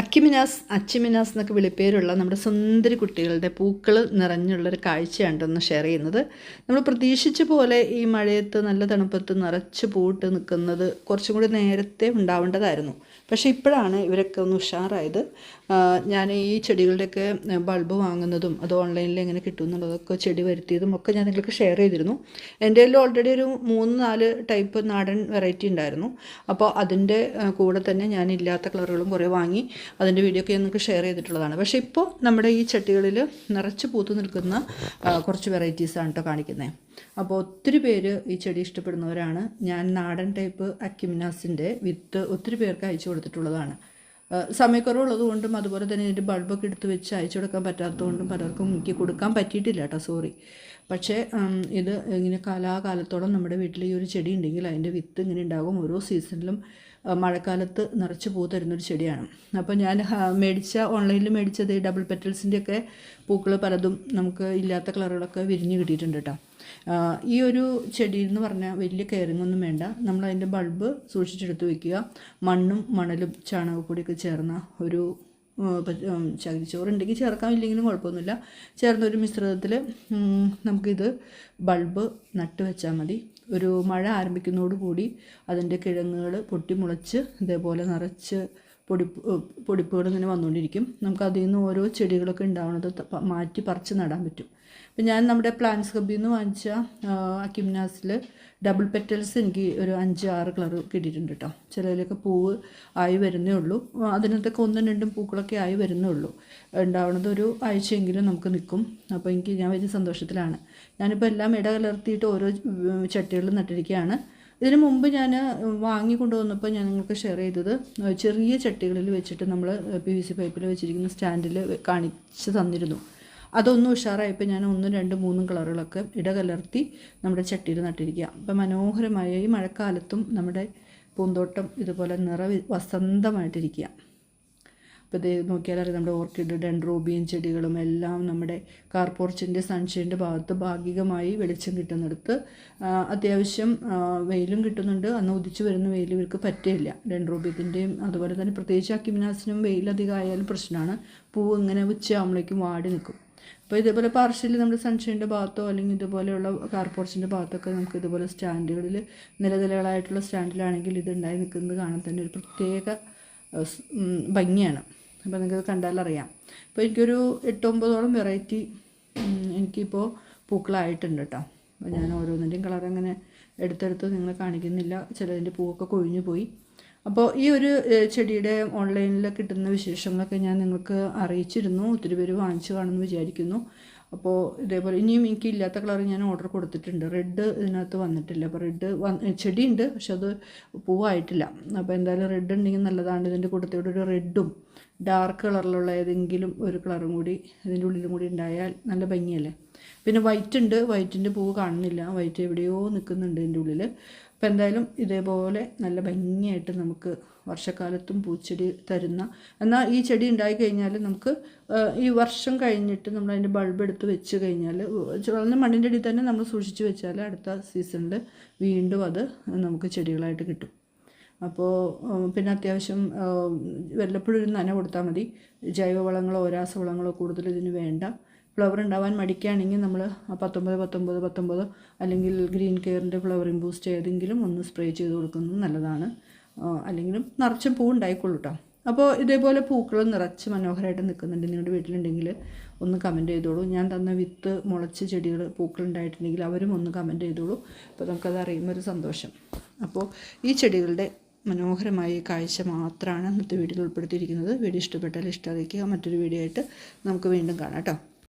അക്കിമിനാസ് അച്ചിമിനാസ് എന്നൊക്കെ വിളിപ്പേരുള്ള നമ്മുടെ സുന്ദരി കുട്ടികളുടെ പൂക്കൾ നിറഞ്ഞുള്ളൊരു കാഴ്ചയാണ് ഒന്ന് ഷെയർ ചെയ്യുന്നത്. നമ്മൾ പ്രതീക്ഷിച്ച പോലെ ഈ മഴയത്ത് നല്ല തണുപ്പത്ത് നിറച്ച് പൂട്ട് നിൽക്കുന്നത് കുറച്ചും കൂടി നേരത്തെ ഉണ്ടാവേണ്ടതായിരുന്നു. പക്ഷേ ഇപ്പോഴാണ് ഇവരൊക്കെ ഒന്ന് ഉഷാറായത്. ഞാൻ ഈ ചെടികളുടെയൊക്കെ ബൾബ് വാങ്ങുന്നതും അത് ഓൺലൈനിൽ എങ്ങനെ കിട്ടും എന്നുള്ളതൊക്കെ ചെടി വരുത്തിയതും ഒക്കെ ഞാൻ നിങ്ങൾക്ക് ഷെയർ ചെയ്തിരുന്നു. എന്റെ കയ്യിൽ ഓൾറെഡി ഒരു മൂന്ന് നാല് ടൈപ്പ് നാടൻ വെറൈറ്റി ഉണ്ടായിരുന്നു. അപ്പോൾ അതിന്റെ കൂടെ തന്നെ ഞാൻ ഇല്ലാത്ത കളറുകളും കുറേ വാങ്ങി. അതിന്റെ വീഡിയോ ഒക്കെ നിങ്ങൾക്ക് ഷെയർ ചെയ്തിട്ടുള്ളതാണ്. പക്ഷേ ഇപ്പോൾ നമ്മുടെ ഈ ചട്ടികളിൽ നിറച്ച് പൂത്ത് നിൽക്കുന്ന കുറച്ച് വെറൈറ്റീസാണ് കേട്ടോ കാണിക്കുന്നത് അപ്പോൾ ഒത്തിരി പേര് ഈ ചെടി ഇഷ്ടപ്പെടുന്നവരാണ്. ഞാൻ നാടൻ ടൈപ്പ് അക്യുമിനാസിന്റെ വിത്ത് ഒത്തിരി പേർക്ക് അയച്ചു കൊടുത്തിട്ടുള്ളതാണ്. സമയക്കുറവുള്ളത് കൊണ്ടും അതുപോലെ തന്നെ ഇതിന്റെ ബൾബൊക്കെ എടുത്ത് വെച്ച് അയച്ചു കൊടുക്കാൻ പറ്റാത്തതുകൊണ്ടും പലർക്കും മുക്കി കൊടുക്കാൻ പറ്റിയിട്ടില്ല കേട്ടോ സോറി. പക്ഷേ ഇത് ഇങ്ങനെ കാലാകാലത്തോളം നമ്മുടെ വീട്ടിൽ ഈ ഒരു ചെടി ഉണ്ടെങ്കിൽ അതിന്റെ വിത്ത് ഇങ്ങനെ ഉണ്ടാകും. ഓരോ സീസണിലും മഴക്കാലത്ത് നിറച്ച് പൂ തരുന്നൊരു ചെടിയാണ്. അപ്പോൾ ഞാൻ മേടിച്ച ഓൺലൈനിൽ മേടിച്ചത് ഡബിൾ പെറ്റൽസിന്റെയൊക്കെ പൂക്കൾ പലതും നമുക്ക് ഇല്ലാത്ത കളറുകളൊക്കെ വിരിഞ്ഞ് കിട്ടിയിട്ടുണ്ട് കേട്ടോ. ഈ ഒരു ചെടി എന്ന് പറഞ്ഞാൽ വലിയ കെയറിങ്ങൊന്നും വേണ്ട. നമ്മൾ അതിന്റെ ബൾബ് സൂക്ഷിച്ചെടുത്ത് വെക്കുക. മണ്ണും മണലും ചാണകപ്പൊടിയൊക്കെ ചേർന്ന ഒരു ചകിരിച്ചോറ് ഉണ്ടെങ്കിൽ ചേർക്കാം. ഇല്ലെങ്കിലും കുഴപ്പമൊന്നുമില്ല. ചേർന്ന ഒരു മിശ്രിതത്തിൽ നമുക്കിത് ബൾബ് നട്ട് വെച്ചാൽ മതി. ഒരു മഴ ആരംഭിക്കുന്നതോടുകൂടി അതിന്റെ കിഴങ്ങുകൾ പൊട്ടിമുളച്ച് ഇതേപോലെ നിറച്ച് പൊടിപ്പ് പൊടിപ്പുകൾ ഇങ്ങനെ വന്നുകൊണ്ടിരിക്കും നമുക്ക് അതിൽ നിന്ന് ഓരോ ചെടികളൊക്കെ ഉണ്ടാവുന്നത് മാറ്റി പറിച്ച് നടാൻ പറ്റും. അപ്പം ഞാൻ നമ്മുടെ പ്ലാന്റ്സ് ഹബിൽ നിന്ന് വാങ്ങിച്ച അക്യുമിനാസിൽ ഡബിൾ പെറ്റൽസ് എനിക്ക് ഒരു അഞ്ച് ആറ് കളർ കിട്ടിയിട്ടുണ്ട് കേട്ടോ ചിലതിലൊക്കെ പൂവ് ആയി വരുന്നേ ഉള്ളൂ. അതിനകത്തൊക്കെ ഒന്നും രണ്ടും പൂക്കളൊക്കെ ആയി വരുന്നേ ഉള്ളൂ. ഉണ്ടാവുന്നത് ഒരു ആഴ്ചയെങ്കിലും നമുക്ക് നിൽക്കും. അപ്പോൾ എനിക്ക് ഞാൻ വലിയ സന്തോഷത്തിലാണ്. ഞാനിപ്പോൾ എല്ലാം ഇട കലർത്തിയിട്ട് ഓരോ ചട്ടികളിൽ നട്ടിരിക്കുകയാണ് ഇതിന് മുമ്പ് ഞാൻ വാങ്ങിക്കൊണ്ടു വന്നപ്പോൾ ഞാൻ നിങ്ങൾക്ക് ഷെയർ ചെയ്തത് ചെറിയ ചട്ടികളിൽ വെച്ചിട്ട് നമ്മൾ പി വി സി പൈപ്പിൽ വെച്ചിരിക്കുന്ന സ്റ്റാൻഡിൽ കാണിച്ച് തന്നിരുന്നു. അതൊന്നും ഉഷാറായപ്പോൾ ഞാൻ ഒന്നും രണ്ടും മൂന്നും കളറുകളൊക്കെ ഇടകലർത്തി നമ്മുടെ ചട്ടിയിൽ നട്ടിരിക്കുക അപ്പം മനോഹരമായ ഈ മഴക്കാലത്തും നമ്മുടെ പൂന്തോട്ടം ഇതുപോലെ നിറ വസന്തമായിട്ടിരിക്കുക അപ്പോൾ ഇത് നോക്കിയാൽ അറിയാം നമ്മുടെ ഓർക്കിഡ് ഡെൻഡ്രോബിയൻ ചെടികളും എല്ലാം നമ്മുടെ കാർപോർച്ചിന്റെ സൺഷൈന്റെ ഭാഗത്ത് ഭാഗികമായി വെളിച്ചം കിട്ടുന്നിടത്ത് അത്യാവശ്യം വെയിലും കിട്ടുന്നുണ്ട്. അന്ന് ഉദിച്ചു വരുന്ന വെയിൽ ഇവർക്ക് പറ്റില്ല ഡെൻഡ്രോബിയത്തിന്റെയും അതുപോലെ തന്നെ പ്രത്യേകിച്ച് അക്യുമിനാസിനും വെയിലധികമായാലും പ്രശ്നമാണ്. പൂവ് ഇങ്ങനെ ഉച്ചയാകുമ്പോഴേക്കും വാടി നിൽക്കും. അപ്പോൾ ഇതേപോലെ പാർഷ്യലി നമ്മുടെ സൺഷൈന്റെ ഭാഗത്തോ അല്ലെങ്കിൽ ഇതുപോലെയുള്ള കാർപോർച്ചിന്റെ ഭാഗത്തൊക്കെ നമുക്ക് ഇതുപോലെ സ്റ്റാൻഡുകളിൽ നിലനിലകളായിട്ടുള്ള സ്റ്റാൻഡിലാണെങ്കിൽ ഇത് ഉണ്ടായി നിൽക്കുന്നത് കാണാൻ തന്നെ ഒരു പ്രത്യേക ഭംഗിയാണ്. അപ്പോൾ നിങ്ങൾക്ക് കണ്ടാലറിയാം അപ്പോൾ എനിക്കൊരു എട്ടൊമ്പതോളം വെറൈറ്റി എനിക്കിപ്പോൾ പൂക്കളായിട്ടുണ്ട് കേട്ടോ അപ്പോൾ ഞാൻ ഓരോന്നിന്റെയും കളർ അങ്ങനെ എടുത്തെടുത്ത് നിങ്ങൾ കാണിക്കുന്നില്ല. ചിലതിന്റെ പൂവൊക്കെ കൊഴിഞ്ഞു പോയി. അപ്പോൾ ഈ ഒരു ചെടിയുടെ ഓൺലൈനിൽ കിട്ടുന്ന വിശേഷങ്ങളൊക്കെ ഞാൻ നിങ്ങൾക്ക് അറിയിച്ചിരുന്നു. ഒത്തിരി പേര് വാങ്ങിച്ചു കാണുമെന്ന് വിചാരിക്കുന്നു. അപ്പോൾ ഇതേപോലെ ഇനിയും എനിക്ക് ഇല്ലാത്ത കളർ ഞാൻ ഓർഡർ കൊടുത്തിട്ടുണ്ട്. റെഡ് ഇതിനകത്ത് വന്നിട്ടില്ല. അപ്പോൾ റെഡ് ചെടിയുണ്ട് പക്ഷെ അത് പൂവായിട്ടില്ല. അപ്പോൾ എന്തായാലും റെഡ് ഉണ്ടെങ്കിൽ നല്ലതാണ് ഇതിന്റെ കൂട്ടത്തോടെ ഒരു റെഡും ഡാർക്ക് കളറിലുള്ള ഏതെങ്കിലും ഒരു കളറും കൂടി ഇതിന്റെ ഉള്ളിലും കൂടി ഉണ്ടായാൽ നല്ല ഭംഗിയല്ലേ? പിന്നെ വൈറ്റ് ഉണ്ട്. വൈറ്റിന്റെ പൂവ് കാണുന്നില്ല. വൈറ്റ് എവിടെയോ നിൽക്കുന്നുണ്ട് ഇതിന്റെ ഉള്ളിൽ അപ്പോൾ എന്തായാലും ഇതേപോലെ നല്ല ഭംഗിയായിട്ട് നമുക്ക് വർഷക്കാലത്തും പൂച്ചെടി തരുന്ന എന്നാൽ ഈ ചെടി ഉണ്ടായി കഴിഞ്ഞാൽ നമുക്ക് ഈ വർഷം കഴിഞ്ഞിട്ട് നമ്മൾ അതിന്റെ ബൾബ് എടുത്ത് വെച്ച് കഴിഞ്ഞാൽ ചുവന്ന മണ്ണിന്റെ അടിയിൽ തന്നെ നമ്മൾ സൂക്ഷിച്ച് വെച്ചാൽ അടുത്ത സീസണിൽ വീണ്ടും അത് നമുക്ക് ചെടികളായിട്ട് കിട്ടും. അപ്പോൾ പിന്നെ അത്യാവശ്യം വല്ലപ്പോഴും ഒരു നന കൊടുത്താൽ മതി. ജൈവവളങ്ങളോ രാസവളങ്ങളോ കൂടുതൽ ഇതിന് വേണ്ട. ഫ്ലവർ ഉണ്ടാവാൻ മടിക്കുകയാണെങ്കിൽ നമ്മൾ പത്തൊമ്പത് പത്തൊമ്പത് പത്തൊമ്പത് അല്ലെങ്കിൽ ഗ്രീൻ കെയറിന്റെ ഫ്ലവറിംഗ് ബൂസ്റ്റ് ഏതെങ്കിലും ഒന്ന് സ്പ്രേ ചെയ്ത് കൊടുക്കുന്നത് നല്ലതാണ്. അല്ലെങ്കിലും നിറച്ച പൂ ഉണ്ടായിക്കൊള്ളൂ കേട്ടോ അപ്പോൾ ഇതേപോലെ പൂക്കൾ നിറച്ച് മനോഹരമായിട്ട് നിൽക്കുന്നുണ്ട്. നിങ്ങളുടെ വീട്ടിലുണ്ടെങ്കിൽ ഒന്ന് കമന്റ് ചെയ്തോളൂ. ഞാൻ തന്ന വിത്ത് മുളച്ച് ചെടികൾ പൂക്കൾ ഉണ്ടായിട്ടുണ്ടെങ്കിൽ അവരും ഒന്ന് കമന്റ് ചെയ്തോളൂ. അപ്പോൾ നമുക്കത് അറിയുമ്പോൾ ഒരു സന്തോഷം. അപ്പോൾ ഈ ചെടികളുടെ മനോഹരമായ കാഴ്ച മാത്രമാണ് ഇന്നത്തെ വീഡിയോയിൽ ഉൾപ്പെടുത്തിയിരിക്കുന്നത്. വീഡിയോ ഇഷ്ടപ്പെട്ടാൽ ഇഷ്ടം അറിയിക്കുക. മറ്റൊരു വീഡിയോ ആയിട്ട് നമുക്ക് വീണ്ടും കാണാം കേട്ടോ